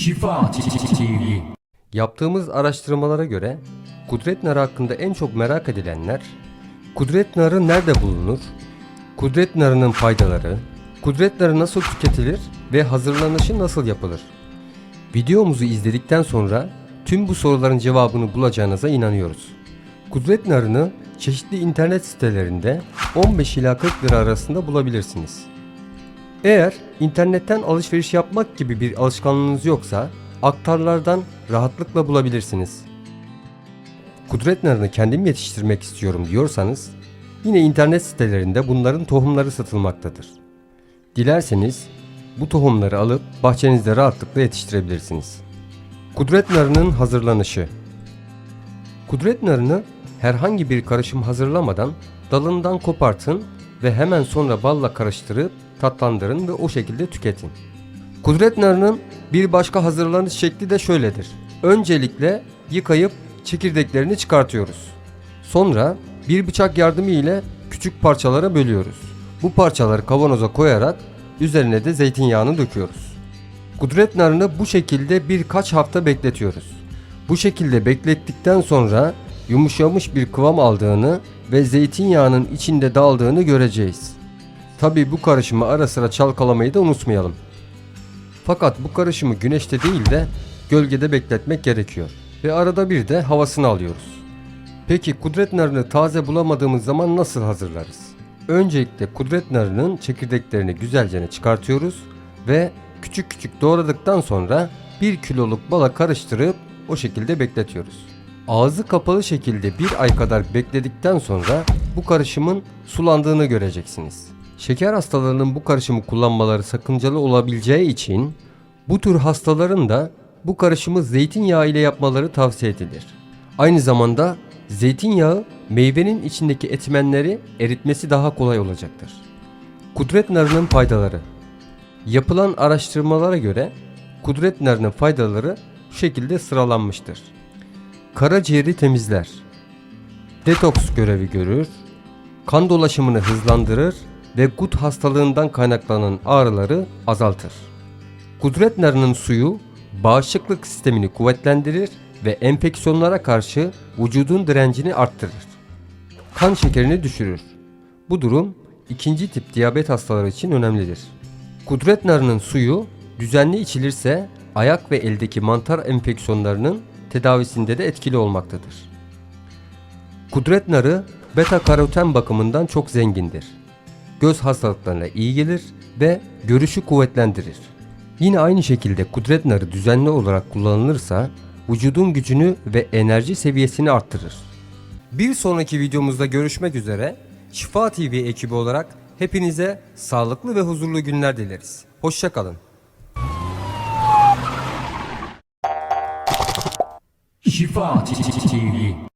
Şifa TV Yaptığımız araştırmalara göre kudret narı hakkında en çok merak edilenler kudret narı nerede bulunur, kudret narının faydaları, kudret narı nasıl tüketilir ve hazırlanışı nasıl yapılır? Videomuzu izledikten sonra tüm bu soruların cevabını bulacağınıza inanıyoruz. Kudret narını çeşitli internet sitelerinde 15 ila 40 lira arasında bulabilirsiniz. Eğer internetten alışveriş yapmak gibi bir alışkanlığınız yoksa aktarlardan rahatlıkla bulabilirsiniz. Kudret narını kendim yetiştirmek istiyorum diyorsanız yine internet sitelerinde bunların tohumları satılmaktadır. Dilerseniz bu tohumları alıp bahçenizde rahatlıkla yetiştirebilirsiniz. Kudret narının hazırlanışı Kudret narını herhangi bir karışım hazırlamadan dalından kopartın ve hemen sonra balla karıştırıp tatlandırın ve o şekilde tüketin. Kudret narının bir başka hazırlanış şekli de şöyledir. Öncelikle yıkayıp çekirdeklerini çıkartıyoruz. Sonra bir bıçak yardımı ile küçük parçalara bölüyoruz. Bu parçaları kavanoza koyarak üzerine de zeytinyağını döküyoruz. Kudret narını bu şekilde birkaç hafta bekletiyoruz. Bu şekilde beklettikten sonra yumuşamış bir kıvam aldığını ve zeytinyağının içinde daldığını göreceğiz. Tabi bu karışımı ara sıra çalkalamayı da unutmayalım. Fakat bu karışımı güneşte değil de gölgede bekletmek gerekiyor ve arada bir de havasını alıyoruz. Peki kudret narını taze bulamadığımız zaman nasıl hazırlarız? Öncelikle kudret narının çekirdeklerini güzelce çıkartıyoruz ve küçük küçük doğradıktan sonra 1 kiloluk bala karıştırıp o şekilde bekletiyoruz. Ağzı kapalı şekilde bir ay kadar bekledikten sonra bu karışımın sulandığını göreceksiniz. Şeker hastalarının bu karışımı kullanmaları sakıncalı olabileceği için bu tür hastaların da bu karışımı zeytinyağı ile yapmaları tavsiye edilir. Aynı zamanda zeytinyağı meyvenin içindeki etmenleri eritmesi daha kolay olacaktır. Kudret narının faydaları Yapılan araştırmalara göre kudret narının faydaları şu şekilde sıralanmıştır. Karaciğeri temizler. Detoks görevi görür. Kan dolaşımını hızlandırır ve gut hastalığından kaynaklanan ağrıları azaltır. Kudret narının suyu bağışıklık sistemini kuvvetlendirir ve enfeksiyonlara karşı vücudun direncini arttırır. Kan şekerini düşürür. Bu durum ikinci tip diyabet hastaları için önemlidir. Kudret narının suyu düzenli içilirse ayak ve eldeki mantar enfeksiyonlarının tedavisinde de etkili olmaktadır. Kudret narı beta karoten bakımından çok zengindir. Göz hastalıklarına iyi gelir ve görüşü kuvvetlendirir. Yine aynı şekilde kudret narı düzenli olarak kullanılırsa vücudun gücünü ve enerji seviyesini arttırır. Bir sonraki videomuzda görüşmek üzere. Şifa TV ekibi olarak hepinize sağlıklı ve huzurlu günler dileriz. Hoşçakalın. Şifa TV